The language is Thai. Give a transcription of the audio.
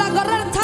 ลังกระเริ่มท